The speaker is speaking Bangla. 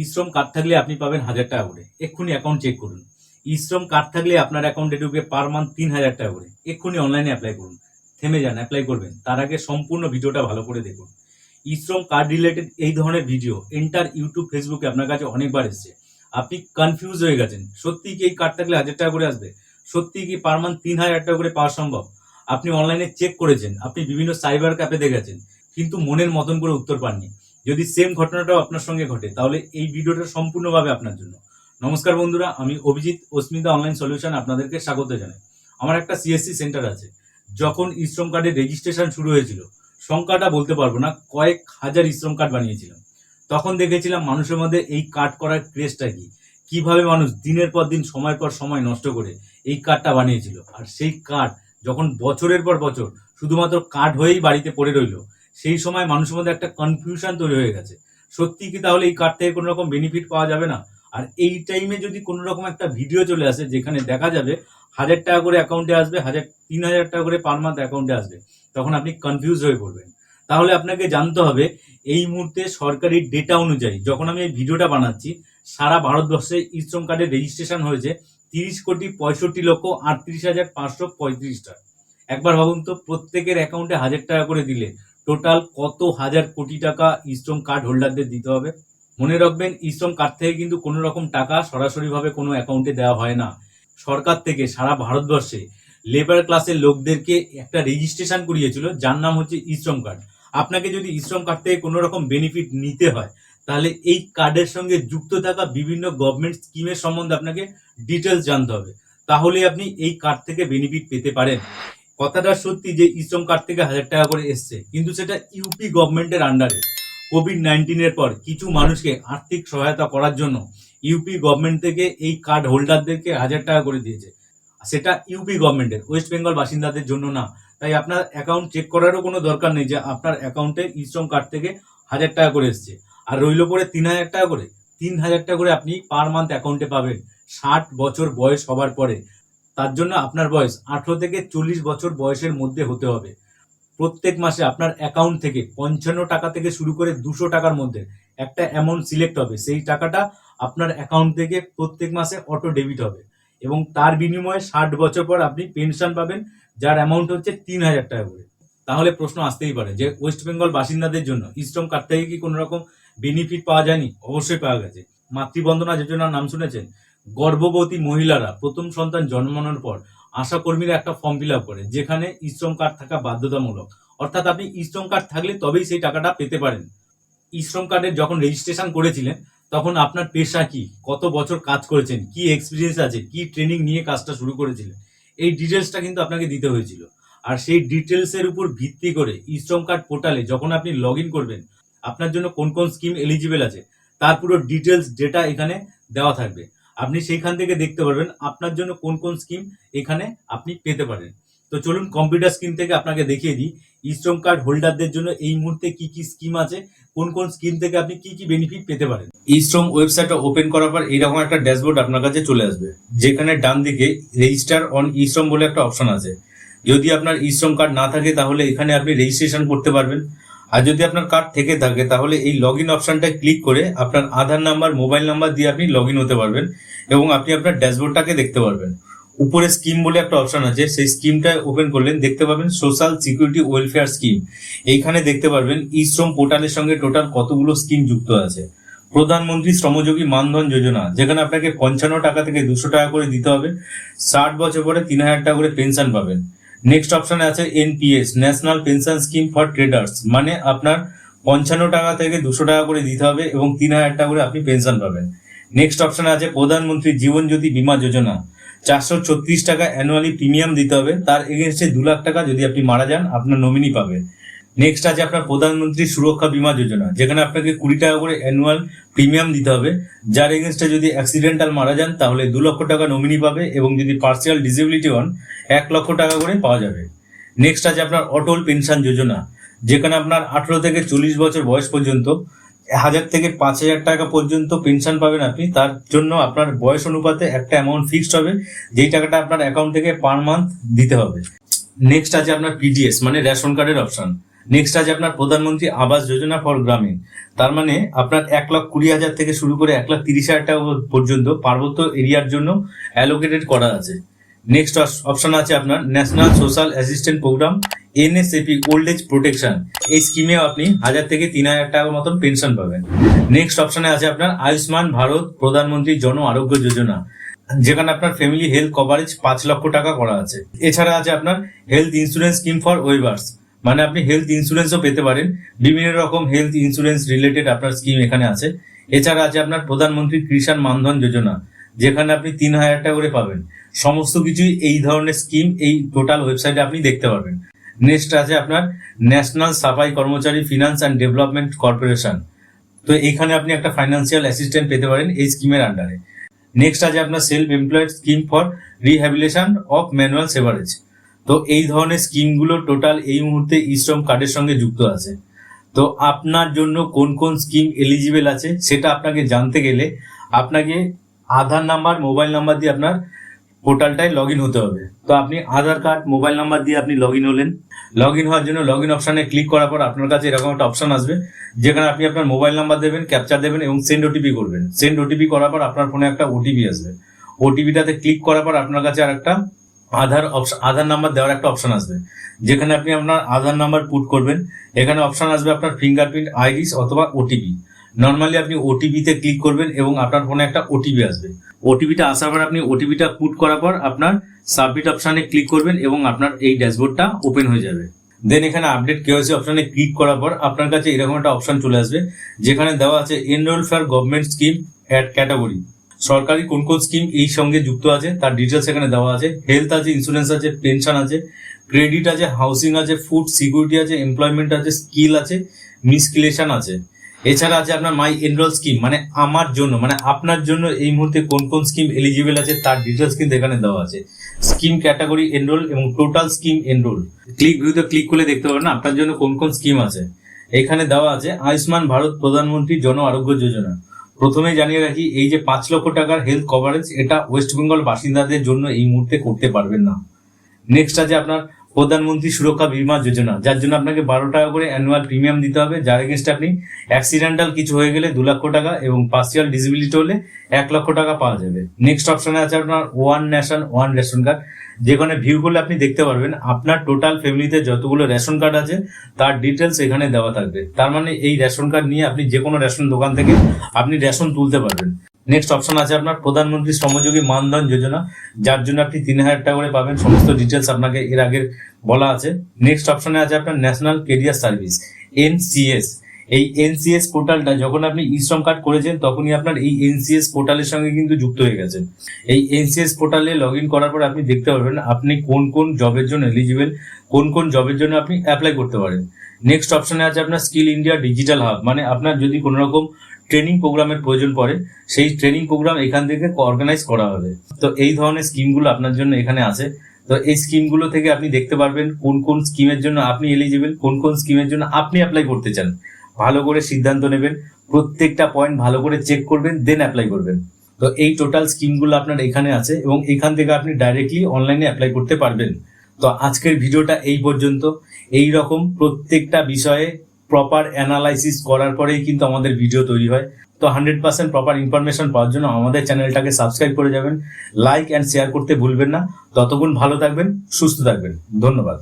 ই শ্রম কার্ড থাকলে আপনি পাবেন হাজার টাকা করে। এক্ষুনি অ্যাকাউন্ট চেক করুন। ই শ্রম কার্ড থাকলে আপনার অ্যাকাউন্টে ঢুকবে পার মান্থ তিন হাজার টাকা করে। এক্ষুনি অনলাইনে অ্যাপ্লাই করুন। থেমে যান অ্যাপ্লাই করবেন। তার আগে সম্পূর্ণ ভিডিওটা ভালো করে দেখুন। ই শ্রম কার্ড রিলেটেড এই ধরনের ভিডিও এন্টার ইউটিউব ফেসবুকে আপনার কাছে অনেকবার এসছে। আপনি কনফিউজ হয়ে গেছেন। সত্যি কি এই কার্ড থাকলে হাজার টাকা করে আসবে? সত্যি কি পার মান্থ তিন হাজার টাকা করে পাওয়া সম্ভব? আপনি অনলাইনে চেক করেছেন। আপনি বিভিন্ন সাইবার ক্যাফে দেখেছেন কিন্তু মনের মতন করে উত্তর পাননি। যদি সেম ঘটনাটাও আপনার সঙ্গে ঘটে, তাহলে এই ভিডিওটা সম্পূর্ণভাবে আপনার জন্য। নমস্কার বন্ধুরা, আমি অভিজিৎ অস্মিতা অনলাইন সলিউশন আপনাদেরকে স্বাগত জানাই। আমার একটা সিএসসি সেন্টার আছে। যখন ইশ্রম কার্ডের রেজিস্ট্রেশন শুরু হয়েছিল, সংখ্যাটা বলতে পারব না, কয়েক হাজার ইশ্রম কার্ড বানিয়েছিলাম। তখন দেখেছিলাম মানুষের মধ্যে এই কার্ড করার ক্রেজটা কি? কীভাবে মানুষ দিনের পর দিন সময় পর সময় নষ্ট করে এই কার্ডটা বানিয়েছিল? আর সেই কার্ড যখন বছরের পর বছর, শুধুমাত্র কার্ড হয়েই বাড়িতে পড়ে রইল সেই সময় মানুষের মধ্যে একটা কনফিউশন তৈরি হয়ে গেছে। সত্যি কি তাহলে এই কার্ড থেকে কোনো রকম বেনিফিট পাওয়া যাবে না? আর এই টাইমে যদি কোনো রকম একটা ভিডিও চলে আসে যেখানে দেখা যাবে হাজার টাকা করে অ্যাকাউন্টে আসবে, হাজার, তিন হাজার টাকা করে পার মান্থ অ্যাকাউন্টে আসবে, তখন আপনি কনফিউজ হয়ে পড়বেন। তাহলে আপনাকে জানতে হবে, এই মুহূর্তে সরকারি ডেটা অনুযায়ী যখন আমি এই ভিডিওটা বানাচ্ছি, সারা ভারতবর্ষে ইশ্রম কার্ডের রেজিস্ট্রেশন হয়েছে তিরিশ কোটি পঁয়ষট্টি লক্ষ আটত্রিশ হাজার পাঁচশো পঁয়ত্রিশটা একবার ভাবুন তো, প্রত্যেকের অ্যাকাউন্টে হাজার টাকা করে দিলে টোটাল কত হাজার কোটি টাকা ইশ্রম কার্ড হোল্ডারদের দিতে হবে? মনে রাখবেন ইশ্রম কার্ড থেকে কিন্তু কোনো রকম টাকা সরাসরিভাবে কোনো অ্যাকাউন্টে দেওয়া হয় না। সরকার থেকে সারা ভারতবর্ষে লেবার ক্লাসের লোকদেরকে একটা রেজিস্ট্রেশন করিয়েছিল, যার নাম হচ্ছে ইশ্রম কার্ড আপনাকে যদি ইশ্রম কার্ড থেকে কোনো রকম বেনিফিট নিতে হয়, তাহলে এই কার্ডের সঙ্গে যুক্ত থাকা বিভিন্ন গভর্নমেন্ট স্কিমের সম্বন্ধে আপনাকে ডিটেলস জানতে হবে। তাহলে আপনি এই কার্ড থেকে বেনিফিট পেতে পারেন। কথাটা সত্যি যে ইশ্রম কার্ড থেকে হাজার টাকা করে এসছে, কিন্তু সেটা ইউপি গভর্নমেন্টের আন্ডারে কোভিড নাইন্টিনের পর কিছু মানুষকে আর্থিক সহায়তা করার জন্য ইউপি গভর্নমেন্ট থেকে এই কার্ড হোল্ডারদেরকে হাজার টাকা করে দিয়েছে। সেটা ইউপি গভর্নমেন্টের ওয়েস্ট বেঙ্গল বাসিন্দাদের জন্য না। তাই আপনার অ্যাকাউন্ট চেক করারও কোনো দরকার নেই যে আপনার অ্যাকাউন্টে ইশ্রম কার্ড থেকে হাজার টাকা করে এসছে। আর রইল পরে তিন হাজার টাকা করে। তিন হাজার টাকা করে আপনি পার মান্থ অ্যাকাউন্টে পাবেন। ষাট বছর বয়স হবার পরে। তার জন্য আপনার বয়স আঠারো থেকে চল্লিশ বছর বয়সের মধ্যে হতে হবে। প্রত্যেক মাসে আপনার অ্যাকাউন্ট থেকে পঞ্চান্ন টাকা থেকে শুরু করে দুশো টাকার মধ্যে একটা অ্যামাউন্ট সিলেক্ট হবে। সেই টাকাটা আপনার অ্যাকাউন্ট থেকে প্রত্যেক মাসে অটো ডেবিট হবে এবং তার বিনিময়ে ষাট বছর পর আপনি পেনশন পাবেন, যার অ্যামাউন্ট হচ্ছে তিন হাজার টাকা করে। তাহলে প্রশ্ন আসতেই পারে যে ওয়েস্ট বেঙ্গল বাসিন্দাদের জন্য ইস্টম কার্ড থেকে কি কোনো রকম বেনিফিট পাওয়া যায়নি? অবশ্যই পাওয়া গেছে। মাতৃবন্দনা যোজনার নাম শুনেছেন? গর্ভবতী মহিলারা প্রথম সন্তান জন্মানোর পর আশা কর্মীরা একটা ফর্ম ফিল আপ করে, যেখানে ইশ্রম কার্ড থাকা বাধ্যতামূলক। অর্থাৎ আপনি ইশ্রম কার্ড থাকলে তবেই সেই টাকাটা পেতে পারেন। ইশ্রম কার্ডের যখন রেজিস্ট্রেশন করেছিলেন, তখন আপনার পেশা কি? কত বছর কাজ করেছেন? কি এক্সপিরিয়েন্স আছে? কি ট্রেনিং নিয়ে কাজটা শুরু করেছিলেন? এই ডিটেলসটা কিন্তু আপনাকে দিতে হয়েছিল। আর সেই ডিটেলসের উপর ভিত্তি করে ইশ্রম কার্ড পোর্টালে যখন আপনি লগ ইন করবেন, আপনার জন্য কোন কোন স্কিম এলিজিবল আছে, তার পুরো ডিটেলস ডেটা এখানে দেওয়া থাকবে। আপনি সেইখান থেকে দেখতে পারবেন আপনার জন্য কোন কোন স্কিম এখানে আপনি পেতে পারেন। তো চলুন কম্পিউটার স্ক্রিন থেকে আপনাকে দেখিয়ে দিই। ইস্ট্রম কার্ড হোল্ডারদের জন্য এই মুহূর্তে কি কি স্কিম আছে, কোন কোন স্কিম থেকে আপনি কি কি বেনিফিট পেতে পারেন। ইস্ট্রম ওয়েবসাইটটা ওপেন করার পর এইরকম একটা ড্যাশবোর্ড আপনার কাছে চলে আসবে, যেখানে ডান দিকে রেজিস্টার অন ইস্ট্রম বলে একটা অপশন আছে। যদি আপনার ইস্ট্রম কার্ড না থাকে, তাহলে এখানে আপনি রেজিস্ট্রেশন করতে পারবেন। আর যদি আপনার কার্ড থেকে থাকে, তাহলে এই লগ ইন অপশনটা ক্লিক করে আপনার আধার নাম্বার মোবাইল নাম্বার দিয়ে আপনি লগ হতে পারবেন এবং আপনি আপনার ড্যাশবোর্ডটাকে দেখতে পারবেন। উপরে স্কিম বলে একটা অপশন আছে, সেই স্কিমটা ওপেন করলেন, দেখতে পাবেন সোশ্যাল সিকিউরিটি ওয়েলফেয়ার স্কিম এইখানে দেখতে পারবেন ই শ্রম পোর্টালের সঙ্গে টোটাল কতগুলো স্কিম যুক্ত আছে। প্রধানমন্ত্রী শ্রমযোগী মানধন যোজনা, যেখানে আপনাকে পঞ্চান্ন টাকা থেকে দুশো টাকা করে দিতে হবে, ষাট বছর পরে তিন হাজার টাকা করে পেনশন পাবেন। নেক্সট অপশানে আছে NPS national pension scheme for traders মানে আপনার পঞ্চান্ন টাকা থেকে দুশো টাকা করে দিতে হবে এবং তিন হাজার টাকা করে আপনি পেনশন পাবেন। নেক্সট অপশন আছে প্রধানমন্ত্রী জীবন জ্যোতি বীমা যোজনা, চারশো ছত্রিশ টাকা অ্যানুয়ালি প্রিমিয়াম দিতে হবে, তার এগেনস্টে দু লাখ টাকা যদি আপনি মারা যান, আপনার নমিনি পাবে। নেক্সট আছে আপনার প্রধানমন্ত্রী সুরক্ষা বীমা যোজনা, যেখানে আপনাকে কুড়ি টাকা করে অ্যানুয়াল প্রিমিয়াম দিতে হবে। যার এগেনস্টে যদি অ্যাক্সিডেন্টাল মারা যান, তাহলে দু লক্ষ টাকা নমিনি পাবে এবং যদি পার্সিয়াল ডিসেবিলিটি হন, এক লক্ষ টাকা করে পাওয়া যাবে। নেক্সট আছে আপনার অটল পেনশন যোজনা, যেখানে আপনার আঠেরো থেকে চল্লিশ বছর বয়স পর্যন্ত, হাজার থেকে পাঁচ হাজার টাকা পর্যন্ত পেনশন পাবেন আপনি। তার জন্য আপনার বয়স অনুপাতে একটা অ্যামাউন্ট ফিক্সড হবে, যেই টাকাটা আপনার অ্যাকাউন্ট থেকে পার মান্থ দিতে হবে। নেক্সট আছে আপনার পিডিএস মানে রেশন কার্ডের অপশন নেক্সট আছে আপনার প্রধানমন্ত্রী আবাস যোজনা ফর গ্রামীণ। তার মানে আপনার এক লাখ কুড়ি হাজার থেকে শুরু করে এক লাখ তিরিশ হাজার টাকা পর্যন্ত পার্বত্য এরিয়ার জন্য অ্যালোকেটেড করা আছে। নেক্সট অপশন আছে আপনার national social assistant programme NSAP old age protection এই স্কিমেও আপনি হাজার থেকে তিন হাজার টাকার মতন পেনশন পাবেন। নেক্সট অপশনে আছে আপনার আয়ুষ্মান ভারত প্রধানমন্ত্রী জন আরোগ্য যোজনা যেখানে আপনার ফ্যামিলি হেলথ কভারেজ পাঁচ লক্ষ টাকা করা আছে। এছাড়া আছে আপনার health insurance scheme for weavers মানে আপনি হেলথ ইন্স্যুরেন্সও পেতে পারেন। বিভিন্ন রকম হেলথ ইন্স্যুরেন্স রিলেটেড আপনার স্কিম এখানে আছে। এছাড়া আছে আপনার প্রধানমন্ত্রী কৃষাণ মানধন যোজনা, যেখানে আপনি তিন হাজার টাকা করে পাবেন। সমস্ত কিছুই এই ধরনের স্কিম এই টোটাল ওয়েবসাইটে আপনি দেখতে পারবেন। নেক্সট আছে আপনার ন্যাশনাল সাফাই কর্মচারী ফিনান্স অ্যান্ড ডেভেলপমেন্ট কর্পোরেশন তো এখানে আপনি একটা ফাইন্যান্সিয়াল অ্যাসিস্ট্যান্ট পেতে পারেন এই স্কিমের আন্ডারে নেক্সট আছে আপনার self employed scheme for rehabilitation of manual sewerage তো এই ধরনের স্কিমগুলো টোটাল এই মুহূর্তে ইশ্রম কার্ডের সঙ্গে যুক্ত আছে। তো আপনার জন্য কোন কোন স্কিম এলিজিবল আছে সেটা আপনাকে জানতে গেলে আপনাকে আধার নাম্বার মোবাইল নাম্বার দিয়ে আপনার পোর্টালটায় লগ ইন হতে হবে। তো আপনি আধার কার্ড মোবাইল নাম্বার দিয়ে আপনি লগ ইন হলেন। লগ ইন হওয়ার জন্য লগ ইন অপশানে ক্লিক করার পর আপনার কাছে এরকম একটা অপশন আসবে, যেখানে আপনি আপনার মোবাইল নাম্বার দেবেন ক্যাপচার দেবেন এবং সেন্ড ওটিপি করবেন। সেন্ড ওটিপি করার পর আপনার ফোনে একটা ওটিপি আসবে। ওটিপিটাতে ক্লিক করার পর আপনার কাছে আর একটা আধার অপশন আধার নাম্বার দেওয়ার একটা অপশন আসবে। যেখানে আপনি আপনার আধার নাম্বার পুট করবেন, এখানে অপশন আসবে আপনার ফিঙ্গারপ্রিন্ট আইরিস অথবা ওটিপি নর্মালি আপনি ওটিপিতে ক্লিক করবেন এবং আপনার ফোনে একটা ওটিপি আসবে। ওটিপিটা আসার পর আপনি ওটিপিটা পুট করার পর আপনার সাবমিট অপশানে ক্লিক করবেন এবং আপনার এই ড্যাশবোর্ডটা ওপেন হয়ে যাবে। দেন এখানে আপডেট কেওয়াইসি অপশানে ক্লিক করার পর আপনার কাছে এরকম একটা অপশন চলে আসবে, যেখানে দেওয়া আছে enrol for government scheme at category সরকারি কোন কোন স্কিম এই সঙ্গে যুক্ত আছে, তার ডিটেলস এখানে দেওয়া আছে। হেলথ আছে ইন্স্যুরেন্স আছে পেনশন আছে ক্রেডিট আছে হাউসিং আছে ফুড সিকিউরিটি আছে এমপ্লয়মেন্ট আছে স্কিল আছে মিসকিলেশন আছে। এছাড়া আছে আপনার মাই এনরোল স্কিম মানে আমার জন্য মানে আপনার জন্য এই মুহূর্তে কোন কোন স্কিম এলিজিবল আছে, তার ডিটেলস কিন্তু এখানে দেওয়া আছে। স্কিম ক্যাটাগরি এনরোল এবং টোটাল স্কিম এনরোল ক্লিক ভিউতে ক্লিক করলে দেখতে পাবেন আপনার জন্য কোন কোন স্কিম আছে। এখানে দেওয়া আছে, আয়ুষ্মান ভারত প্রধানমন্ত্রী জন আরোগ্য যোজনা। প্রথমে জানিয়ে রাখি, এই যে পাঁচ লক্ষ টাকার হেলথ কভারেজ এটা ওয়েস্ট বেঙ্গল বাসিন্দাদের জন্য এই মুহূর্তে করতে পারবেন না। নেক্সট আছে আপনার প্রধানমন্ত্রী সুরক্ষা বীমা যোজনা, যার জন্য আপনাকে বারো টাকা করে অ্যানুয়াল প্রিমিয়াম দিতে হবে। যার এগেনস্টে আপনি অ্যাক্সিডেন্টাল কিছু হয়ে গেলে দু লক্ষ টাকা এবং পার্সিয়াল ডিসেবিলিটি হলে এক লক্ষ টাকা পাওয়া যাবে। নেক্সট অপশনে আছে আপনার one nation one ration card যেখানে ভিউ করলে আপনি দেখতে পারবেন আপনার টোটাল ফ্যামিলিতে যতগুলো রেশন কার্ড আছে, তার ডিটেলস এখানে দেওয়া থাকবে। তার মানে এই রেশন কার্ড নিয়ে আপনি যে কোনো রেশন দোকান থেকে আপনি রেশন তুলতে পারবেন। নেক্সট অপশন আছে আপনার, প্রধানমন্ত্রী শ্রমযোগী মানধন যোজনা। যার জন্য আপনি তিন হাজার টাকা করে পাবেন, সমস্ত ডিটেলস আপনাকে এর আগে বলা আছে। নেক্সট অপশনে আছে আপনার ন্যাশনাল কেরিয়ার সার্ভিস এনসিএস এই এনসিএস পোর্টালটা যখন আপনি ই শ্রম কার্ড করেছেন, তখনই আপনার এই এনসিএস পোর্টালের সঙ্গে কিন্তু যুক্ত হয়ে গেছেন। এই এনসিএস পোর্টালে লগ ইন করার পর আপনি দেখতে পারবেন আপনি কোন কোন জবের জন্য এলিজিবল কোন কোন জবের জন্য আপনি অ্যাপ্লাই করতে পারেন। নেক্সট অপশনে আছে আপনার স্কিল ইন্ডিয়া ডিজিটাল হাব মানে আপনার যদি কোনো রকম ট্রেনিং প্রোগ্রামের প্রয়োজন পড়ে, সেই ট্রেনিং প্রোগ্রাম এখান থেকে অর্গানাইজ করা হবে। তো এই ধরনের স্কিমগুলো আপনার জন্য এখানে আছে। তো এই স্কিমগুলো থেকে আপনি দেখতে পারবেন কোন কোন স্কিমের জন্য আপনি এলিজিবল কোন কোন স্কিমের জন্য আপনি অ্যাপ্লাই করতে চান। ভালো করে সিদ্ধান্ত নেবেন, প্রত্যেকটা পয়েন্ট ভালো করে চেক করবেন দেন অ্যাপ্লাই করবেন। তো এই টোটাল স্কিমগুলো আপনার এখানে আছে এবং এখান থেকে আপনি ডাইরেক্টলি অনলাইনে অ্যাপ্লাই করতে পারবেন। তো আজকের ভিডিওটা এই পর্যন্ত। এই রকম প্রত্যেকটা বিষয়ে প্রপার অ্যানালাইসিস করার পরেই কিন্তু আমাদের ভিডিও তৈরি হয়। তো হান্ড্রেড পার্সেন্ট প্রপার ইনফরমেশন পাওয়ার জন্য আমাদের চ্যানেলটাকে সাবস্ক্রাইব করে যাবেন। লাইক অ্যান্ড শেয়ার করতে ভুলবেন না। ততক্ষণ ভালো থাকবেন, সুস্থ থাকবেন। ধন্যবাদ।